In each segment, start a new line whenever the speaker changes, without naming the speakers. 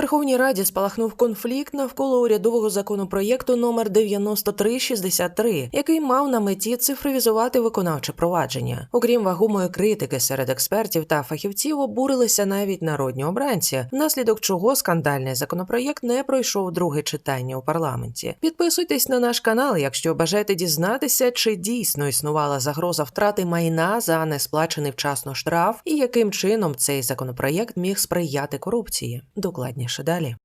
Верховній Раді спалахнув конфлікт навколо урядового законопроєкту номер 9363, який мав на меті цифровізувати виконавче провадження. Окрім вагомої критики серед експертів та фахівців, обурилися навіть народні обранці, внаслідок чого скандальний законопроєкт не пройшов друге читання у парламенті. Підписуйтесь на наш канал, якщо бажаєте дізнатися, чи дійсно існувала загроза втрати майна за несплачений вчасно штраф, і яким чином цей законопроєкт міг сприяти корупції. Докладніше далі.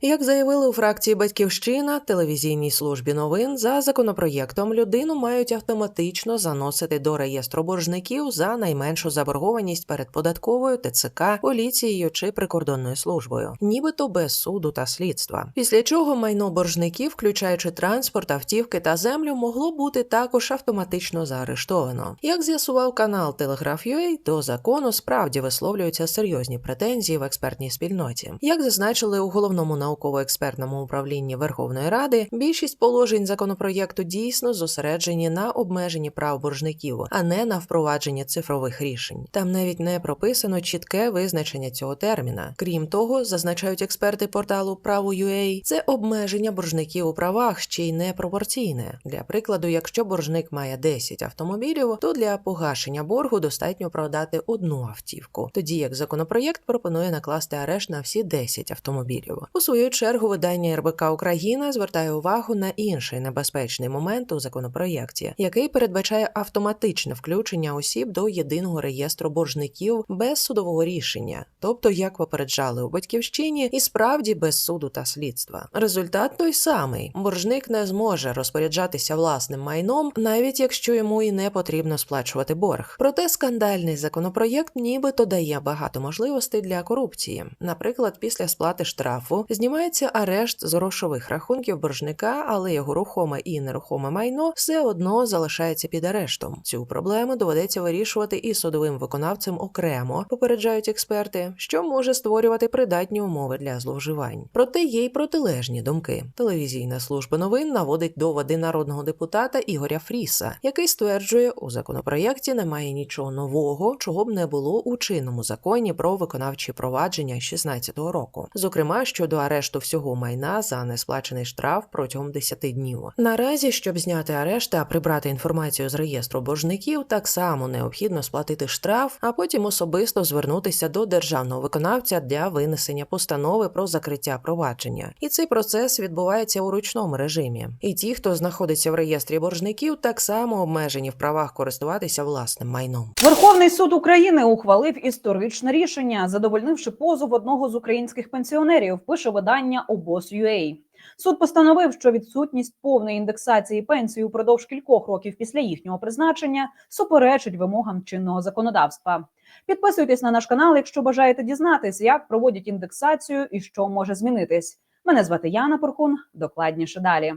Як заявили у фракції Батьківщина, телевізійній службі новин за законопроєктом людину мають автоматично заносити до реєстру боржників за найменшу заборгованість перед податковою, ТЦК, поліцією чи прикордонною службою, нібито без суду та слідства. Після чого майно боржників, включаючи транспорт, автівки та землю, могло бути також автоматично заарештовано. Як з'ясував канал Телеграф.ua, до закону справді висловлюються серйозні претензії в експертній спільноті. Як зазначили у головному науково-експертному управлінні Верховної Ради, більшість положень законопроєкту дійсно зосереджені на обмеженні прав боржників, а не на впровадженні цифрових рішень. Там навіть не прописано чітке визначення цього терміна. Крім того, зазначають експерти порталу Право.ua, це обмеження боржників у правах ще й непропорційне. Для прикладу, якщо боржник має 10 автомобілів, то для погашення боргу достатньо продати одну автівку, тоді як законопроєкт пропонує накласти арешт на всі 10 автомобілів. У свою чергу видання РБК Україна звертає увагу на інший небезпечний момент у законопроєкті, який передбачає автоматичне включення осіб до єдиного реєстру боржників без судового рішення, тобто як попереджали у батьківщині, і справді без суду та слідства. Результат той самий: боржник не зможе розпоряджатися власним майном, навіть якщо йому і не потрібно сплачувати борг. Проте скандальний законопроєкт нібито дає багато можливостей для корупції. Наприклад, після сплати штрафу знімається арешт з грошових рахунків боржника, але його рухоме і нерухоме майно все одно залишається під арештом. Цю проблему доведеться вирішувати і судовим виконавцем окремо, попереджають експерти, що може створювати придатні умови для зловживань. Проте є й протилежні думки. Телевізійна служба новин наводить доводи народного депутата Ігоря Фріса, який стверджує, у законопроєкті немає нічого нового, чого б не було у чинному законі про виконавчі провадження 2016 року, зокрема щодо арешту всього майна за несплачений штраф протягом 10 днів. Наразі, щоб зняти арешт та прибрати інформацію з реєстру боржників, так само необхідно сплатити штраф, а потім особисто звернутися до державного виконавця для винесення постанови про закриття провадження. І цей процес відбувається у ручному режимі. І ті, хто знаходиться в реєстрі боржників, так само обмежені в правах користуватися власним майном.
Верховний суд України ухвалив історичне рішення, задовольнивши позов одного з українських пенсіонерів. Пише видання обоз.ua. Суд постановив, що відсутність повної індексації пенсії упродовж кількох років після їхнього призначення суперечить вимогам чинного законодавства. Підписуйтесь на наш канал, якщо бажаєте дізнатись, як проводять індексацію і що може змінитись. Мене звати Яна Порхун. Докладніше далі.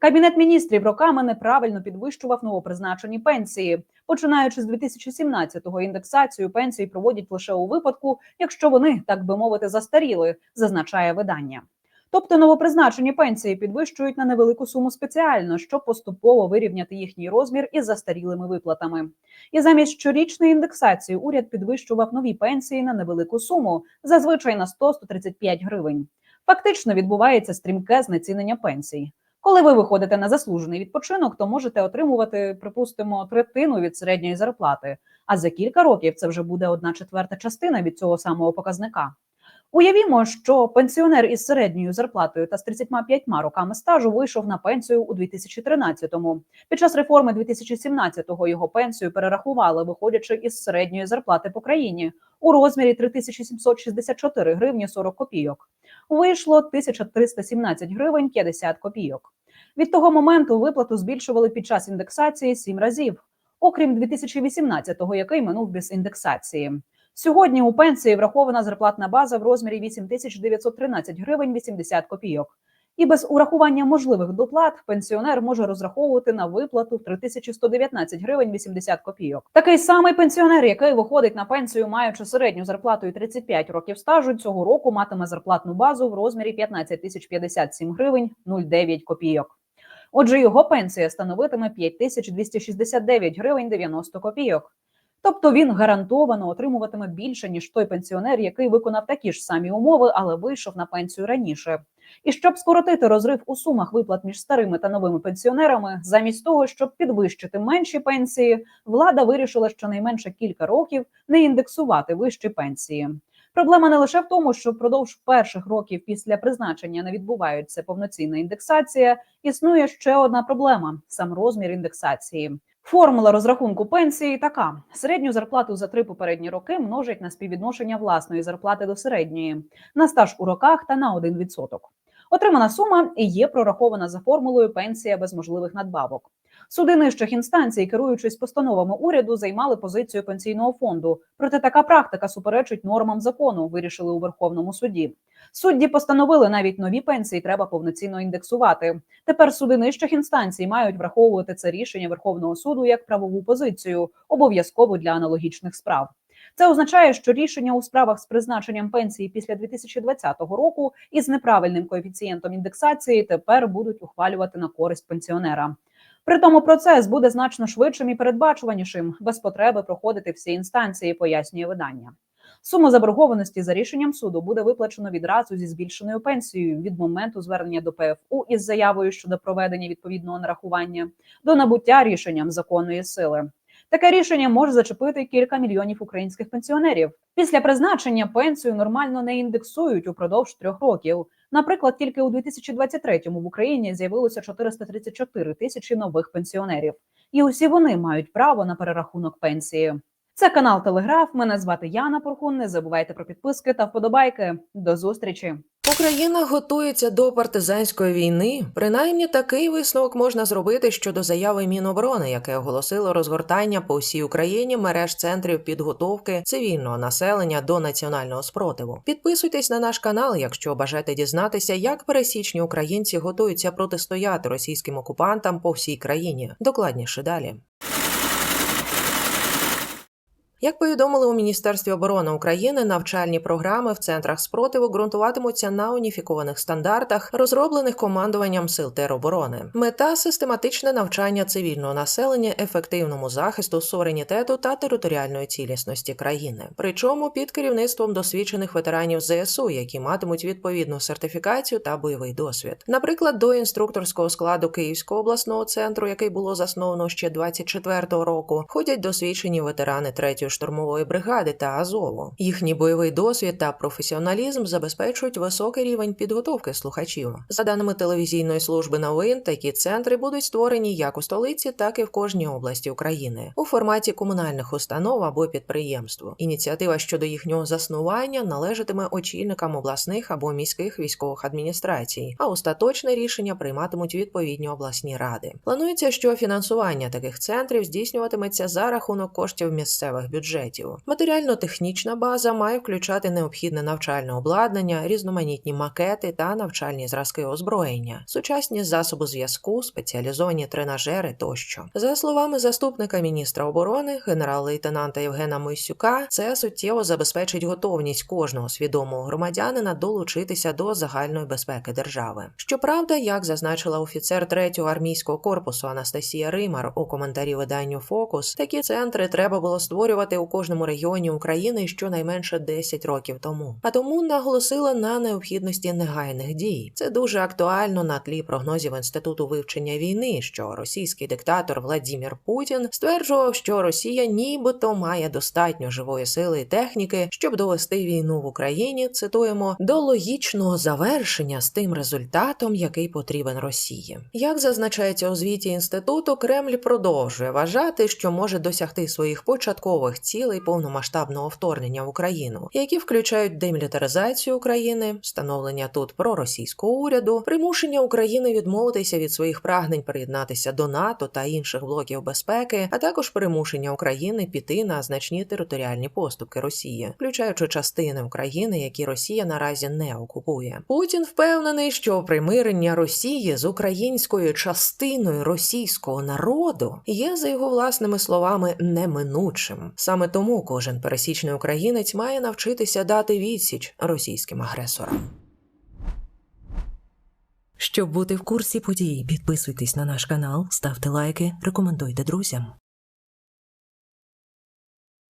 Кабінет міністрів роками неправильно підвищував новопризначені пенсії. Починаючи з 2017-го, індексацію пенсій проводять лише у випадку, якщо вони, так би мовити, застаріли, зазначає видання. Тобто новопризначені пенсії підвищують на невелику суму спеціально, щоб поступово вирівняти їхній розмір із застарілими виплатами. І замість щорічної індексації уряд підвищував нові пенсії на невелику суму, зазвичай на 100-135 гривень. Фактично відбувається стрімке знецінення пенсій. Коли ви виходите на заслужений відпочинок, то можете отримувати, припустимо, третину від середньої зарплати. А за кілька років це вже буде одна четверта частина від цього самого показника. Уявімо, що пенсіонер із середньою зарплатою та з 35 роками стажу вийшов на пенсію у 2013-му. Під час реформи 2017-го його пенсію перерахували, виходячи із середньої зарплати по країні у розмірі 3764 гривні 40 копійок. Вийшло 1317 гривень 50 копійок. Від того моменту виплату збільшували під час індексації сім разів, окрім 2018-го, який минув без індексації. Сьогодні у пенсії врахована зарплатна база в розмірі 8913 гривень 80 копійок. І без урахування можливих доплат пенсіонер може розраховувати на виплату 3119 гривень 80 копійок. Такий самий пенсіонер, який виходить на пенсію, маючи середню зарплату і 35 років стажу, цього року матиме зарплатну базу в розмірі 15 тисяч 57 гривень 09 копійок. Отже, його пенсія становитиме 5269 гривень 90 копійок. Тобто він гарантовано отримуватиме більше ніж той пенсіонер, який виконав такі ж самі умови, але вийшов на пенсію раніше. І щоб скоротити розрив у сумах виплат між старими та новими пенсіонерами, замість того, щоб підвищити менші пенсії, влада вирішила щонайменше кілька років не індексувати вищі пенсії. Проблема не лише в тому, що впродовж перших років після призначення не відбувається повноцінна індексація. Існує ще одна проблема сам розмір індексації. Формула розрахунку пенсії така: середню зарплату за три попередні роки множать на співвідношення власної зарплати до середньої, на стаж у роках та на 1%. Отримана сума і є прорахована за формулою пенсія без можливих надбавок. Суди нижчих інстанцій, керуючись постановами уряду, займали позицію пенсійного фонду. Проте така практика суперечить нормам закону. Вирішили у Верховному суді. Судді постановили навіть нові пенсії треба повноцінно індексувати. Тепер суди нижчих інстанцій мають враховувати це рішення Верховного суду як правову позицію, обов'язково для аналогічних справ. Це означає, що рішення у справах з призначенням пенсії після 2020 року із неправильним коефіцієнтом індексації тепер будуть ухвалювати на користь пенсіонера. При тому процес буде значно швидшим і передбачуванішим, без потреби проходити всі інстанції, пояснює видання. Сума заборгованості за рішенням суду буде виплачено відразу зі збільшеною пенсією від моменту звернення до ПФУ із заявою щодо проведення відповідного нарахування до набуття рішенням законної сили. Таке рішення може зачепити кілька мільйонів українських пенсіонерів. Після призначення пенсію нормально не індексують упродовж трьох років. Наприклад, тільки у 2023-му в Україні з'явилося 434 тисячі нових пенсіонерів, і усі вони мають право на перерахунок пенсії. Це канал Телеграф. Мене звати Яна Порхун. Не забувайте про підписки та вподобайки. До зустрічі.
Україна готується до партизанської війни. Принаймні такий висновок можна зробити щодо заяви Міноборони, яке оголосило розгортання по всій Україні мереж центрів підготовки цивільного населення до національного спротиву. Підписуйтесь на наш канал, якщо бажаєте дізнатися, як пересічні українці готуються протистояти російським окупантам по всій країні. Докладніше далі. Як повідомили у Міністерстві оборони України, навчальні програми в центрах спротиву ґрунтуватимуться на уніфікованих стандартах, розроблених командуванням сил тероборони. Мета систематичне навчання цивільного населення ефективному захисту суверенітету та територіальної цілісності країни, причому під керівництвом досвідчених ветеранів ЗСУ, які матимуть відповідну сертифікацію та бойовий досвід. Наприклад, до інструкторського складу Київського обласного центру, який було засновано ще 24-го року, ходять досвідчені ветерани третьої штурмової бригади та Азову. Їхній бойовий досвід та професіоналізм забезпечують високий рівень підготовки слухачів. За даними телевізійної служби новин, такі центри будуть створені як у столиці, так і в кожній області України у форматі комунальних установ або підприємств. Ініціатива щодо їхнього заснування належатиме очільникам обласних або міських військових адміністрацій, а остаточне рішення прийматимуть відповідні обласні ради. Планується, що фінансування таких центрів здійснюватиметься за рахунок коштів місцевих бюджетів бюджетів. Матеріально-технічна база має включати необхідне навчальне обладнання, різноманітні макети та навчальні зразки озброєння, сучасні засоби зв'язку, спеціалізовані тренажери тощо. За словами заступника міністра оборони, генерал-лейтенанта Євгена Мойсюка, це суттєво забезпечить готовність кожного свідомого громадянина долучитися до загальної безпеки держави. Щоправда, як зазначила офіцер 3-го армійського корпусу Анастасія Римар у коментарі виданню Фокус, такі центри треба було створювати у кожному регіоні України щонайменше 10 років тому. А тому наголосила на необхідності негайних дій. Це дуже актуально на тлі прогнозів інституту вивчення війни, що російський диктатор Владімір Путін стверджував, що Росія нібито має достатньо живої сили і техніки, щоб довести війну в Україні. Цитуємо до логічного завершення з тим результатом, який потрібен Росії. Як зазначається у звіті інституту, Кремль продовжує вважати, що може досягти своїх початкових цілей повномасштабного вторгнення в Україну, які включають демілітаризацію України, встановлення тут проросійського уряду, примушення України відмовитися від своїх прагнень приєднатися до НАТО та інших блоків безпеки, а також примушення України піти на значні територіальні поступки Росії, включаючи частини України, які Росія наразі не окупує. Путін впевнений, що примирення Росії з українською частиною російського народу є за його власними словами неминучим. Саме тому кожен пересічний українець має навчитися дати відсіч російським агресорам. Щоб бути в курсі подій, підписуйтесь на наш канал, ставте лайки, рекомендуйте друзям.